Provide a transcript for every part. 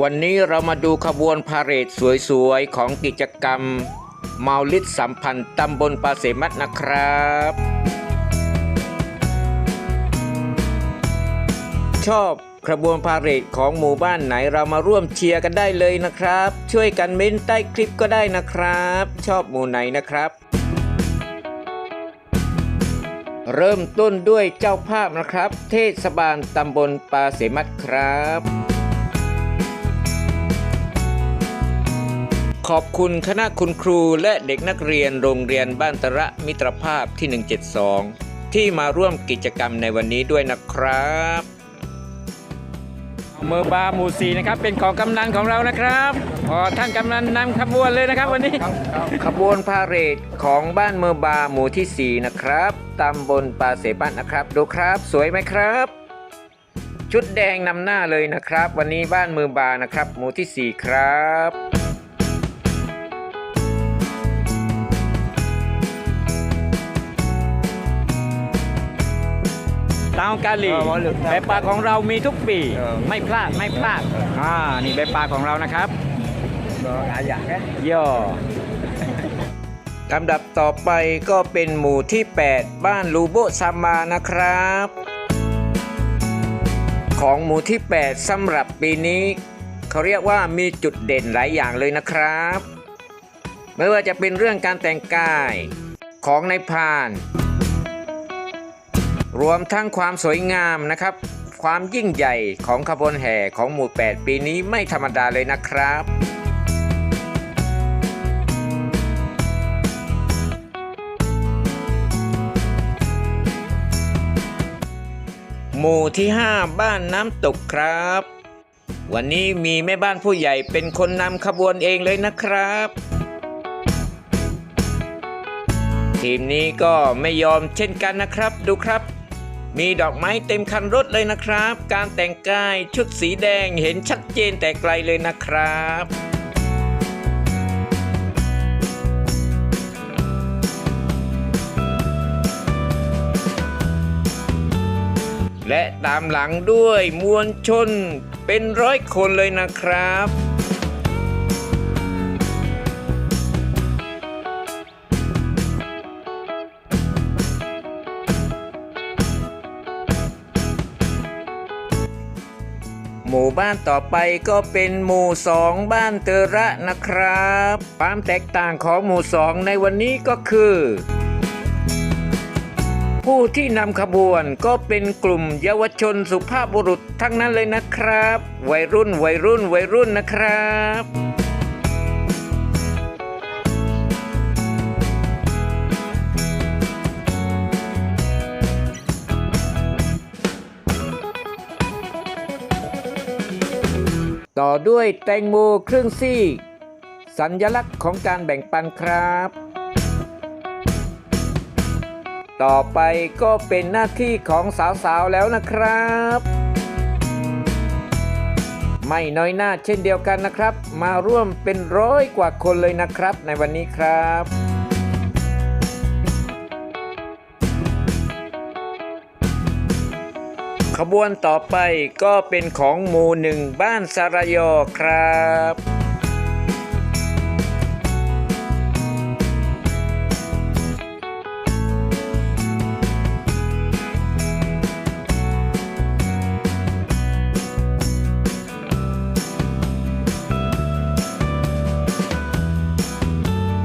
วันนี้เรามาดูขบวนพาเหรดสวยๆ ของกิจกรรมเมาลิดสัมพันธ์ตำบลปาเสมัดนะครับ ชอบขบวนพาเหรดของหมู่บ้านไหนเรามาร่วมเชียร์กันได้เลยนะครับ ช่วยกันเม้นใต้คลิปก็ได้นะครับ ชอบหมู่ไหนนะครับ เริ่มต้นด้วยเจ้าภาพนะครับ เทศบาลตำบลปาเสมัดครับ ขอบคุณคณะคุณครูและเด็กนักเรียนโรงเรียนบ้านตระมิตรภาพที่ 172 ที่มาร่วมกิจกรรมในวันนี้ด้วยนะครับเมอร์บาหมู่สีนะครับเป็นของกำนันของเรานะครับพอท่านกำนันนำขบวนเลยนะครับวันนี้ ขบวนพาเหรดของบ้านเมอร์บาหมู่ที่ 4 นะครับตำบลปาเสปันนะครับ ดูครับ สวยไหมครับ ชุดแดงนำหน้าเลยนะครับ วันนี้บ้านเมอร์บานะครับ หมู่ที่ 4 ครับ ตามกาลีเออหมอเหลืองครับแบบปลาของเรามีทุกปีเออไม่พลาดไม่พลาดอ่านี่แบบปลาของเรานะครับหลายอย่างแค่ย่อลำดับต่อไปก็เป็นหมู่ที่ 8 บ้านลูโบซามานะครับ ของหมู่ที่ 8สำหรับปีนี้ เขาเรียกว่ามีจุดเด่นหลายอย่างเลยนะครับ ไม่ว่าจะเป็นเรื่องการแต่งกายของในายพราน รวมทั้งความสวยงามนะครับ ความยิ่งใหญ่ของขบวนแห่ของหมู่ 8 ปีนี้ไม่ธรรมดาเลยนะครับหมู่ที่ 5 บ้านน้ำตกครับ วันนี้มีแม่บ้านผู้ใหญ่เป็นคนนำขบวนเองเลยนะครับ ทีมนี้ก็ไม่ยอมเช่นกันนะครับ ดูครับ มีดอกไม้เต็มคันรถเลยนะครับ การแต่งกายชุดสีแดงเห็นชัดเจนแต่ไกลเลยนะครับและตามหลังด้วยมวลชนเป็นร้อยคนเลยนะครับ หมู่บ้านต่อไปก็เป็นหมู่สองบ้านเตระนะครับความแตกต่างของหมู่สองในวันนี้ก็คือ ผู้ที่นำขบวนก็เป็นกลุ่มเยาวชนสุภาพบุรุษทั้งนั้นเลยนะครับ วัยรุ่นวัยรุ่นวัยรุ่นนะครับ ต่อด้วยแตงโมครึ่งซี่ สัญลักษณ์ของการแบ่งปันครับ ต่อไปก็เป็นหน้าที่ของสาวๆแล้วนะครับ ไม่น้อยหน้าเช่นเดียวกันนะครับ มาร่วมเป็นร้อยกว่าคนเลยนะครับในวันนี้ครับ ขบวนต่อไปก็เป็นของหมู่หนึ่งบ้านสารยอครับ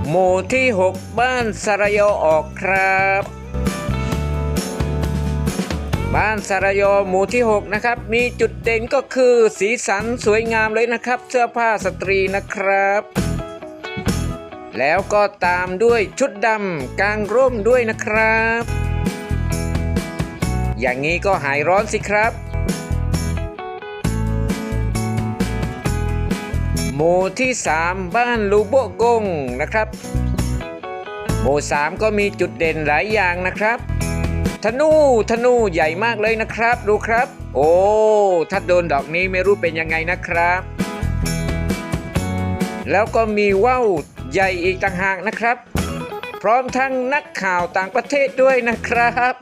หมู่ที่ 6 บ้านสารยอออกครับ บ้านสารยอหมู่ที่ 6 นะครับ มีจุดเด่นก็คือสีสันสวยงามเลยนะครับ เสื้อผ้าสตรีนะครับ แล้วก็ตามด้วยชุดดำกางร่มด้วยนะครับ อย่างนี้ก็หายร้อนสิครับ หมู่ที่ 3 บ้านลูโบกงนะครับ หมู่ 3 ก็มีจุดเด่นหลายอย่างนะครับ ธนูธนูใหญ่มากเลยนะครับ ดูครับ โอ้ถ้าโดนดอกนี้ไม่รู้เป็นยังไงนะครับ แล้วก็มีว่าวใหญ่อีกต่างหากนะครับ พร้อมทั้งนักข่าวต่างประเทศด้วยนะครับ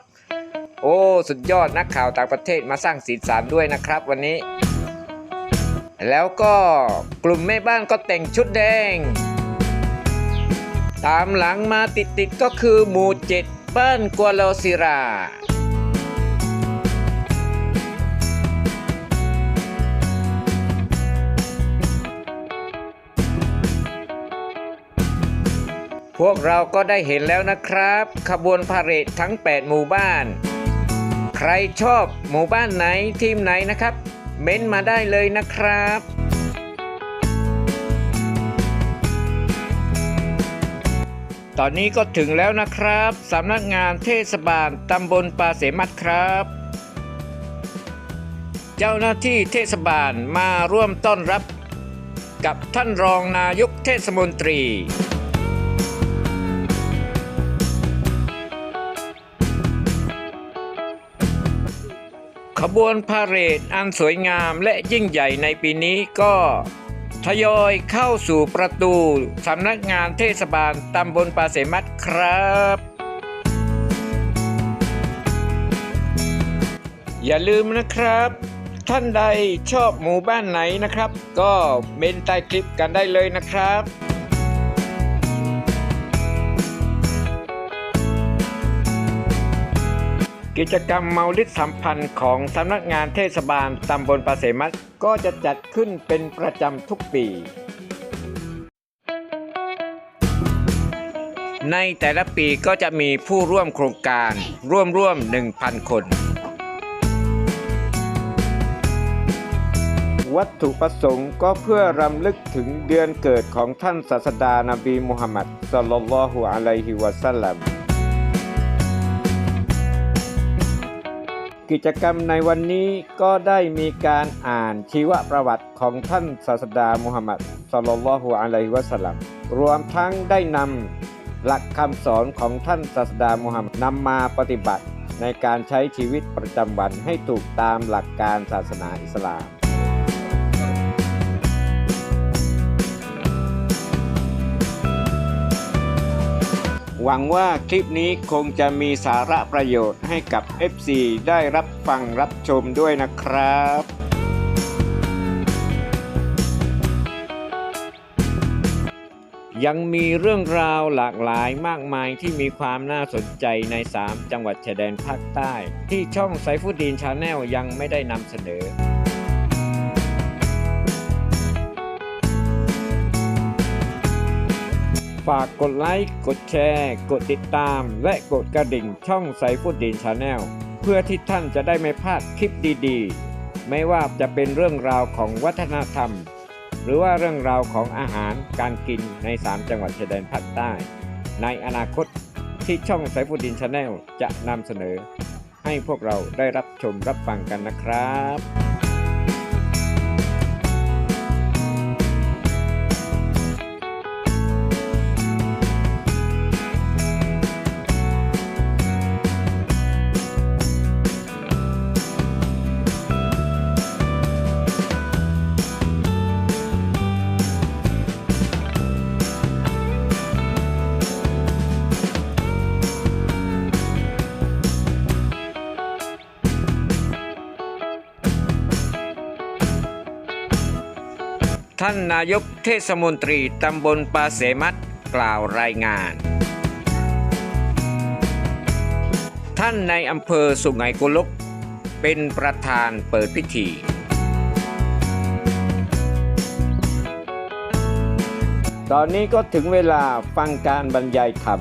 โอ้สุดยอดนักข่าวต่างประเทศมาสร้างสีสันด้วยนะครับ วันนี้ แล้วก็กลุ่มแม่บ้านก็แต่งชุดแดง ตามหลังมาติดๆก็คือหมู่เจ็ด บ้านกัวโลศิรา พวกเราก็ได้เห็นแล้วนะครับ ขบวนพาเหรดทั้ง 8 หมู่บ้าน ใครชอบหมู่บ้านไหนทีมไหนนะครับ เม้นมาได้เลยนะครับ ตอนนี้ก็ถึงแล้วนะครับสำนักงานเทศบาลตำบลปาเสมัดครับ เจ้าหน้าที่เทศบาลมาร่วมต้อนรับกับท่านรองนายกเทศมนตรี ขบวนพาเหรดอันสวยงามและยิ่งใหญ่ในปีนี้ก็ ทยอยเข้าสู่ประตูสำนักงานเทศบาลตำบลปาเสมัดครับ อย่าลืมนะครับ ท่านใดชอบหมู่บ้านไหนนะครับ ก็เมนใต้คลิปกันได้เลยนะครับ กิจกรรมเมาลิดสัมพันธ์ของสำนักงานเทศบาลตำบลปาเสมัดก็จะจัดขึ้นเป็นประจำทุกปี ในแต่ละปีก็จะมีผู้ร่วมโครงการร่วมร่วม 1,000 คน วัตถุประสงค์ก็เพื่อรำลึกถึงเดือนเกิดของท่านศาสดานบีมุฮัมมัดสลลัลลอฮุอะลัยฮิวะสัลลัม กิจกรรมในวันนี้ก็ได้มีการอ่านชีวประวัติของท่านศาสดามุฮัมมัดสลลัลลอฮุอะลัยฮิวะสัลลัมรวมทั้งได้นำหลักคำสอนของท่านศาสดามุฮัมมัดนำมาปฏิบัติในการใช้ชีวิตประจำวันให้ถูกตามหลักการศาสนาอิสลาม หวังว่าคลิปนี้คงจะมีสาระประโยชน์ให้กับ FC ได้รับฟังรับชมด้วยนะครับยังมีเรื่องราวหลากหลายมากมายที่มีความน่าสนใจใน 3 จังหวัดชายแดนภาคใต้ ที่ช่องไซฟุดดีนชาแนลยังไม่ได้นำเสนอ ฝากกดไลค์ กดแชร์ กดติดตาม และกดกระดิ่งช่องไซฟุดดีนชาแนลเพื่อที่ท่านจะได้ไม่พลาดคลิปดีๆ ไม่ว่าจะเป็นเรื่องราวของวัฒนธรรม หรือว่าเรื่องราวของอาหารการกินใน 3 จังหวัดชายแดนภาคใต้ ในอนาคตที่ช่องไซฟุดดินชาแนลจะนำเสนอ ให้พวกเราได้รับชมรับฟังกันนะครับ ท่านนายกเทศมนตรีตำบลปาเสมัดกล่าวรายงาน ท่านในอำเภอสุไหงโกลก เป็นประธานเปิดพิธีตอนนี้ก็ถึงเวลาฟังการบรรยายธรรม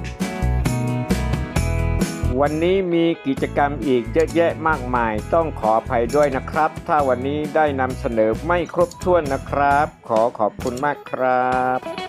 วันนี้มีกิจกรรมอีกเยอะแยะมากมาย ต้องขออภัยด้วยนะครับ ถ้าวันนี้ได้นำเสนอไม่ครบถ้วนนะครับ ขอขอบคุณมากครับ